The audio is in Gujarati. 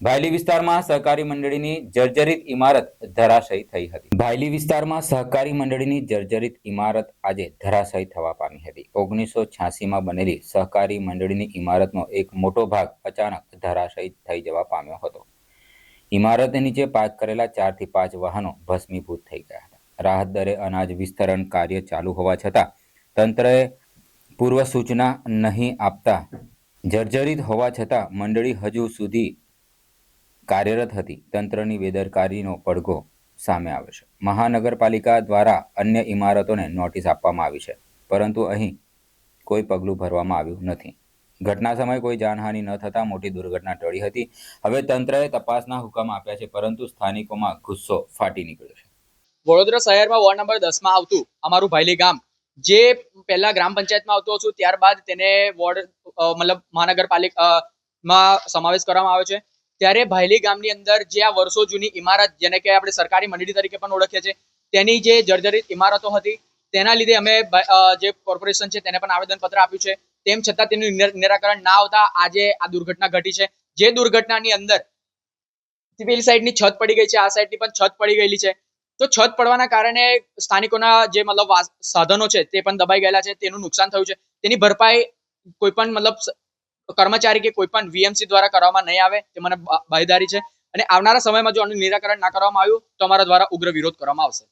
ભાયલી વિસ્તારમાં સહકારી મંડળીની જર્જરિત ઇમારત ધરાશયી થઈ હતી. ભાયલી વિસ્તારમાં સહકારી મંડળીની જર્જરિત ઇમારત આજે ધરાશયી થવા પામી હતી. ઓગણીસો છ્યાસીમાં બનેલી સહકારી મંડળીની ઇમારતનો એક મોટો ભાગ અચાનક ધરાશયી થઈ જવા પામ્યો હતો. ઇમારત નીચે પાર્ક કરેલા ચારથી પાંચ વાહનો ભસ્મીભૂત થઈ ગયા હતા. રાહત દરે અનાજ વિસ્તરણ કાર્ય ચાલુ હોવા છતાં તંત્રએ પૂર્વ સૂચના નહીં આપતા જર્જરિત હોવા છતાં મંડળી હજુ સુધી કાર્યરત હતી. તંત્રની બેદરકારીનો પડઘો સામે આવે છે. મહાનગરપાલિકા દ્વારા અન્ય ઇમારતોને નોટિસ આપવામાં આવી છે. પરંતુ અહીં કોઈ પગલું ભરવામાં આવ્યું નથી. ઘટના સમયે કોઈ જાનહાનિ ન થતાં મોટી દુર્ઘટના ટળી હતી. હવે તંત્રએ તપાસના હુકમ આપ્યા છે, પરંતુ સ્થાનિકોમાં ગુસ્સો ફાટી નીકળ્યો છે. વડોદરા શહેરમાં વોર્ડ નંબર દસમાં આવતું અમારું ભાઈલી ગામ, જે પહેલા ગ્રામ પંચાયતમાં આવતું હતું, ત્યારબાદ તેને વોર્ડ મતલબ મહાનગરપાલિકા માં સમાવેશ કરવામાં આવ્યો છે. ત્યારે ભાયલી ગામની અંદર જે આ વર્ષો જૂની ઇમારત, જેને કે આપણે સરકારી મંડળી તરીકે પણ ઓળખીએ છીએ, તેની જે જર્જરિત ઇમારતો હતી, તેના લીધે અમે જે કોર્પોરેશન છે તેને પણ આવેદનપત્ર આપ્યું છે. તેમ છતાં તેનું નિરાકરણ ના આવતા આજે આ દુર્ઘટના ઘટી છે. જે દુર્ઘટનાની અંદર પેલી સાઈડની છત પડી ગઈ છે, આ સાઈડની પણ છત પડી ગયેલી છે. તો છત પડવાના કારણે સ્થાનિકોના જે મતલબ સાધનો છે તે પણ દબાઈ ગયેલા છે, તેનું નુકસાન થયું છે. તેની ભરપાઈ કોઈ પણ મતલબ કર્મચારી કે કોઈ પણ વીએમસી દ્વારા કરવામાં નહીં આવે તે મને બાયદારી છે. અને આવનારા સમયમાં જો આનું નિરાકરણ ના કરવામાં આવ્યું, તો અમારા દ્વારા ઉગ્ર વિરોધ કરવામાં આવશે.